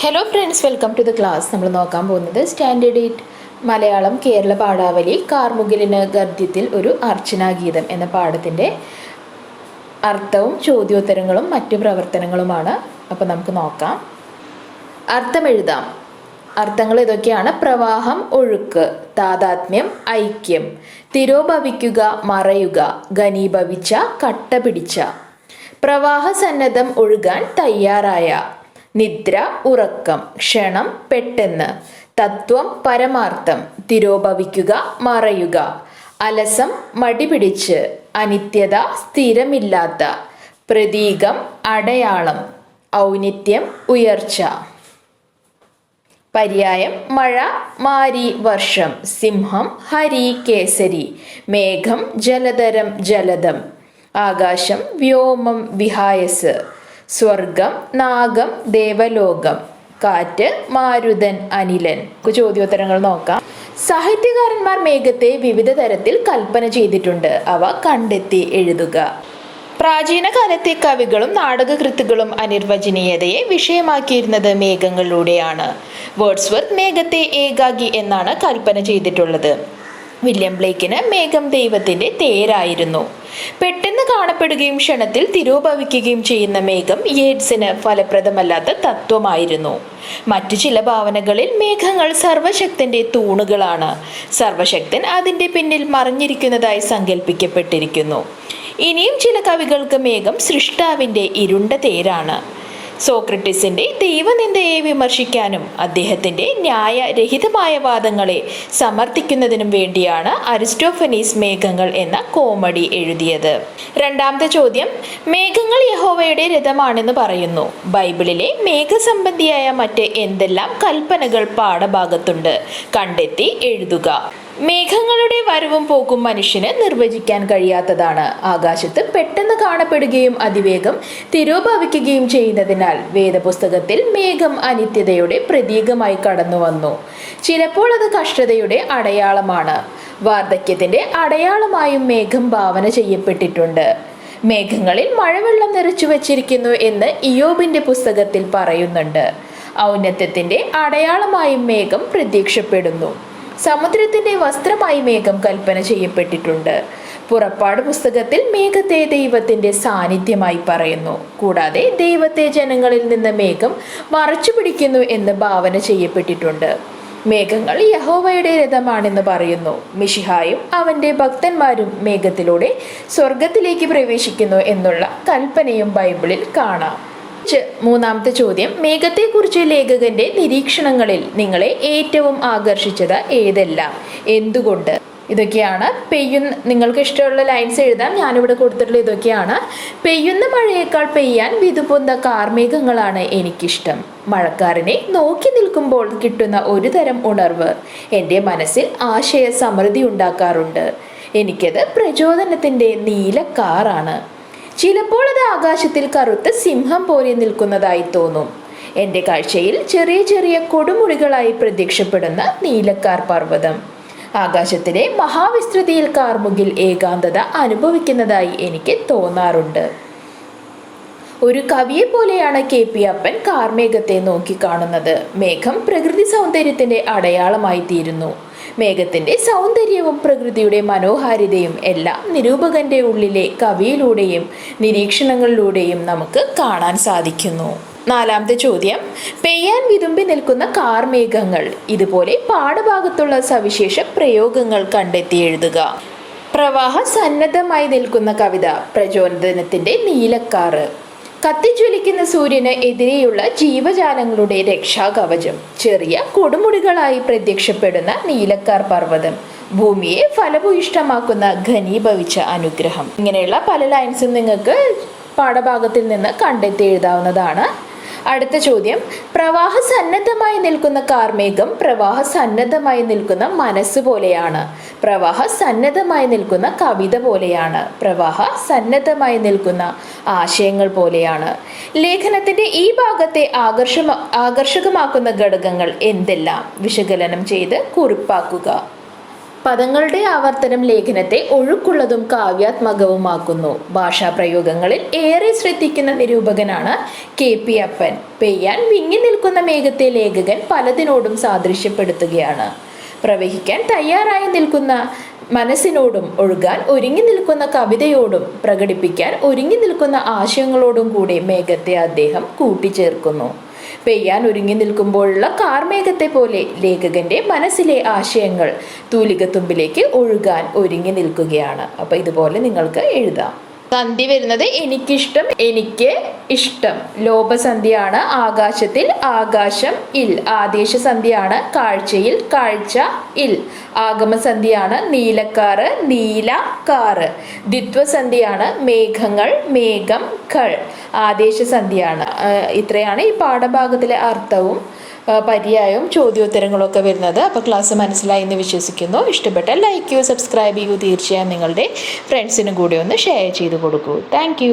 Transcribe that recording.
Hello friends welcome to the class നമ്മൾ നോക്കാൻ പോകുന്നത് സ്റ്റാൻഡേർഡ് എയ്റ്റ് മലയാളം കേരള പാഠാവലി കാർമുകിലിന് ഗദ്യത്തിൽ ഒരു അർച്ചനാഗീതം എന്ന പാഠത്തിന്റെ അർത്ഥവും ചോദ്യോത്തരങ്ങളും മറ്റു പ്രവർത്തനങ്ങളുമാണ്. അപ്പോൾ നമുക്ക് നോക്കാം. അർത്ഥം എഴുതാം. അർത്ഥങ്ങൾ ഇതൊക്കെയാണ്. പ്രവാഹം ഒഴുക്ക് താതാത്മ്യം ഐക്യം തിരോഭവിക്കുക മറയുക ഘനീഭവിച്ച കട്ട പിടിച്ച പ്രവാഹസന്നദ്ധം ഒഴുകാൻ തയ്യാറായ നിദ്ര ഉറക്കം ക്ഷണം പെട്ടെന്ന്. തത്വം പരമാർത്ഥം. തിരോഭവിക്കുക മറയുക. അലസം മടിപിടിച്ച് അനിത്യത സ്ഥിരമില്ലാത്ത. പ്രതീകം അടയാളം. ഔന്നിത്യം ഉയർച്ച. പര്യായം മഴ മാരി വർഷം. സിംഹം ഹരി കേസരി. മേഘം ജലധരം ജലദം. ആകാശം വ്യോമം വിഹായസ്. സ്വർഗം നാഗം ദേവലോകം. കാറ്റ് മാരുതൻ അനിലൻ. ചോദ്യോത്തരങ്ങൾ നോക്കാം. സാഹിത്യകാരന്മാർ മേഘത്തെ വിവിധ തരത്തിൽ കൽപ്പന ചെയ്തിട്ടുണ്ട്. അവ കണ്ടെത്തി എഴുതുക. പ്രാചീന കാലത്തെ കവികളും നാടകകൃത്തുകളും അനിർവചനീയതയെ വിഷയമാക്കിയിരുന്നത് മേഘങ്ങളിലൂടെയാണ്. വേർഡ്സ്വർത്ത് മേഘത്തെ ഏകാഗി എന്നാണ് കൽപ്പന ചെയ്തിട്ടുള്ളത്. വില്യം ബ്ലേക്കിന് മേഘം ദൈവത്തിന്റെ തേരായിരുന്നു. പെട്ടെന്ന് കാണപ്പെടുകയും ക്ഷണത്തിൽ തിരോഭവിക്കുകയും ചെയ്യുന്ന മേഘം യേഡ്സിന് ഫലപ്രദമല്ലാത്ത തത്വമായിരുന്നു. മറ്റു ചില ഭാവനകളിൽ മേഘങ്ങൾ സർവശക്തന്റെ തൂണുകളാണ്. സർവശക്തൻ അതിന്റെ പിന്നിൽ മറിഞ്ഞിരിക്കുന്നതായി സങ്കല്പിക്കപ്പെട്ടിരിക്കുന്നു ഇനിയും ചില കവികൾക്ക് മേഘം സൃഷ്ടാവിന്റെ ഇരുണ്ട തേരാണ്. സോക്രട്ടിസിന്റെ ദൈവനിന്ദയെ വിമർശിക്കാനും അദ്ദേഹത്തിന്റെ ന്യായരഹിതമായ വാദങ്ങളെ സമർത്ഥിക്കുന്നതിനും വേണ്ടിയാണ് അരിസ്റ്റോഫനീസ് മേഘങ്ങൾ എന്ന കോമഡി എഴുതിയത്. രണ്ടാമത്തെ ചോദ്യം മേഘങ്ങൾ യഹോവയുടെ രഥമാണെന്ന് പറയുന്നു. ബൈബിളിലെ മേഘസംബന്ധിയായ മറ്റ് എന്തെല്ലാം കൽപ്പനകൾ പാഠഭാഗത്തുണ്ട്? കണ്ടെത്തി എഴുതുക. മേഘങ്ങളുടെ വരവും പോക്കും മനുഷ്യന് നിർവചിക്കാൻ കഴിയാത്തതാണ്. ആകാശത്ത് പെട്ടെന്ന് കാണപ്പെടുകയും അതിവേഗം തിരോഭവിക്കുകയും ചെയ്യുന്നതിനാൽ വേദപുസ്തകത്തിൽ മേഘം അനിത്യതയുടെ പ്രതീകമായി കടന്നു വന്നു ചിലപ്പോൾ അത് കഷ്ടതയുടെ അടയാളമാണ്. വാർദ്ധക്യത്തിന്റെ അടയാളമായും മേഘം ഭാവന ചെയ്യപ്പെട്ടിട്ടുണ്ട്. മേഘങ്ങളിൽ മഴവെള്ളം നിറച്ചു വച്ചിരിക്കുന്നു എന്ന് ഇയോബിന്റെ പുസ്തകത്തിൽ പറയുന്നുണ്ട്. ഔന്നത്യത്തിന്റെ അടയാളമായും മേഘം പ്രത്യക്ഷപ്പെടുന്നു. സമുദ്രത്തിന്റെ വസ്ത്രമായി മേഘം കൽപ്പന ചെയ്യപ്പെട്ടിട്ടുണ്ട്. പുറപ്പാട് പുസ്തകത്തിൽ മേഘത്തെ ദൈവത്തിന്റെ സാന്നിധ്യമായി പറയുന്നു. കൂടാതെ ദൈവത്തെ ജനങ്ങളിൽ നിന്ന് മേഘം മറച്ചു പിടിക്കുന്നു എന്ന് ഭാവന ചെയ്യപ്പെട്ടിട്ടുണ്ട്. മേഘങ്ങൾ യഹോവയുടെ രഥമാണെന്ന് പറയുന്നു. മിഷിഹായും അവന്റെ ഭക്തന്മാരും മേഘത്തിലൂടെ സ്വർഗത്തിലേക്ക് പ്രവേശിക്കുന്നു എന്നുള്ള കൽപ്പനയും ബൈബിളിൽ കാണാം. ച് മൂന്നാമത്തെ ചോദ്യം മേഘത്തെക്കുറിച്ച് ലേഖകന്റെ നിരീക്ഷണങ്ങളിൽ നിങ്ങളെ ഏറ്റവും ആകർഷിച്ചത് ഏതെല്ലാം? എന്തുകൊണ്ട്? ഇതൊക്കെയാണ് പെയ്യുന്ന നിങ്ങൾക്ക് ഇഷ്ടമുള്ള ലൈൻസ് എഴുതാം ഞാനിവിടെ കൊടുത്തിട്ടുള്ള ഇതൊക്കെയാണ്. പെയ്യുന്ന മഴയേക്കാൾ പെയ്യാൻ വിതുപൊന്ത കാർമേഘങ്ങളാണ് എനിക്കിഷ്ടം. മഴക്കാരനെ നോക്കി നിൽക്കുമ്പോൾ കിട്ടുന്ന ഒരു തരം ഉണർവ് എന്റെ മനസ്സിൽ ആശയ സമൃദ്ധി ഉണ്ടാക്കാറുണ്ട്. എനിക്കത് പ്രചോദനത്തിന്റെ നീല കാറാണ്. ചിലപ്പോൾ അത് ആകാശത്തിൽ കറുത്ത സിംഹം പോലെ നിൽക്കുന്നതായി തോന്നും. എന്റെ കാഴ്ചയിൽ ചെറിയ ചെറിയ കൊടുമുടികളായി പ്രത്യക്ഷപ്പെടുന്ന നീലക്കാർ പർവതം. ആകാശത്തിലെ മഹാവിസ്തൃതിയിൽ കാർമുകിൽ ഏകാന്തത അനുഭവിക്കുന്നതായി എനിക്ക് തോന്നാറുണ്ട്. ഒരു കവിയെ പോലെയാണ് കെ പി അപ്പൻ കാർമേഘത്തെ നോക്കിക്കാണുന്നത് മേഘം പ്രകൃതി സൗന്ദര്യത്തിന്റെ അടയാളമായി തീരുന്നു. മേഘത്തിന്റെ സൗന്ദര്യവും പ്രകൃതിയുടെ മനോഹാരിതയും എല്ലാം നിരൂപകന്റെ ഉള്ളിലെ കവിയിലൂടെയും നിരീക്ഷണങ്ങളിലൂടെയും നമുക്ക് കാണാൻ സാധിക്കുന്നു. നാലാമത്തെ ചോദ്യം. പെയ്യാൻ വിതുമ്പി നിൽക്കുന്ന കാർമേഘങ്ങൾ ഇതുപോലെ പാഠഭാഗത്തുള്ള സവിശേഷ പ്രയോഗങ്ങൾ കണ്ടെത്തി എഴുതുക. പ്രവാഹ സന്നദ്ധമായി നിൽക്കുന്ന കവിത. പ്രചോദനത്തിന്റെ നീലക്കാറ്. കത്തിജ്വലിക്കുന്ന സൂര്യന് എതിരെയുള്ള ജീവജാലങ്ങളുടെ രക്ഷാകവചം. ചെറിയ കൊടുമുടികളായി പ്രത്യക്ഷപ്പെടുന്ന നീലക്കാർ പർവതം. ഭൂമിയെ ഫലഭൂയിഷ്ടമാക്കുന്ന ഘനീഭവിച്ച അനുഗ്രഹം. ഇങ്ങനെയുള്ള പല ലൈൻസും നിങ്ങൾക്ക് പാഠഭാഗത്തിൽ നിന്ന് കണ്ടെത്തി എഴുതാവുന്നതാണ്. അടുത്ത ചോദ്യം. പ്രവാഹ സന്നദ്ധമായി നിൽക്കുന്ന കാർമേഘം പ്രവാഹ സന്നദ്ധമായി നിൽക്കുന്ന മനസ്സ് പോലെയാണ്. പ്രവാഹ സന്നദ്ധമായി നിൽക്കുന്ന കവിത പോലെയാണ്. പ്രവാഹ സന്നദ്ധമായി നിൽക്കുന്ന ആശയങ്ങൾ പോലെയാണ്. ലേഖനത്തിന്റെ ഈ ഭാഗത്തെ ആകർഷ ആകർഷകമാക്കുന്ന ഘടകങ്ങൾ എന്തെല്ലാം? വിശകലനം ചെയ്ത് കുറിപ്പാക്കുക. പദങ്ങളുടെ ആവർത്തനം ലേഖനത്തെ ഒഴുക്കുള്ളതും കാവ്യാത്മകവുമാക്കുന്നു. ഭാഷാ പ്രയോഗങ്ങളിൽ ഏറെ ശ്രദ്ധിക്കുന്ന നിരൂപകനാണ് കെ പി അപ്പൻ. പെയ്യാൻ വിങ്ങി നിൽക്കുന്ന മേഘത്തെ ലേഖകൻ പലതിനോടും സാദൃശ്യപ്പെടുത്തുകയാണ്. പ്രവഹിക്കാൻ തയ്യാറായി നിൽക്കുന്ന മനസ്സിനോടും ഒഴുകാൻ ഒരുങ്ങി നിൽക്കുന്ന കവിതയോടും പ്രകടിപ്പിക്കാൻ ഒരുങ്ങി നിൽക്കുന്ന ആശയങ്ങളോടും കൂടി മേഘത്തെ അദ്ദേഹം കൂട്ടിച്ചേർക്കുന്നു. പെയ്യാൻ ഒരുങ്ങി നിൽക്കുമ്പോഴുള്ള കാർമേഘത്തെ പോലെ ലേഖകന്റെ മനസ്സിലെ ആശയങ്ങൾ തൂലികത്തുമ്പിലേക്ക് ഒഴുകാൻ ഒരുങ്ങി നിൽക്കുകയാണ്. അപ്പോൾ ഇതുപോലെ നിങ്ങൾക്ക് എഴുതാം. സന്ധി വരുന്നത് എനിക്കിഷ്ടം എനിക്ക് ഇഷ്ടം. ലോപസന്ധിയാണ് ആകാശത്തിൽ ആകാശം ഇൽ. ആദേശ സന്ധിയാണ് കാഴ്ചയിൽ കാഴ്ച ഇൽ. ആഗമസന്ധിയാണ് നീലക്കാറ് നീല കാറ്. ദ്വിത്വസന്ധിയാണ് മേഘങ്ങൾ മേഘം കൾ ആദേശസന്ധിയാണ്. സന്ധിയാണ് ഇത്രയാണ് ഈ പാഠഭാഗത്തിലെ അർത്ഥവും. പര്യായവും ചോദ്യോത്തരങ്ങളൊക്കെ വരുന്നത്. അപ്പോൾ ക്ലാസ് മനസ്സിലായി എന്ന് വിശ്വസിക്കുന്നു. ഇഷ്ടപ്പെട്ട ലൈക്ക് ചെയ്യൂ സബ്സ്ക്രൈബ് ചെയ്യൂ. തീർച്ചയായും നിങ്ങളുടെ ഫ്രണ്ട്സിനും കൂടി ഒന്ന് ഷെയർ ചെയ്ത് കൊടുക്കൂ. താങ്ക്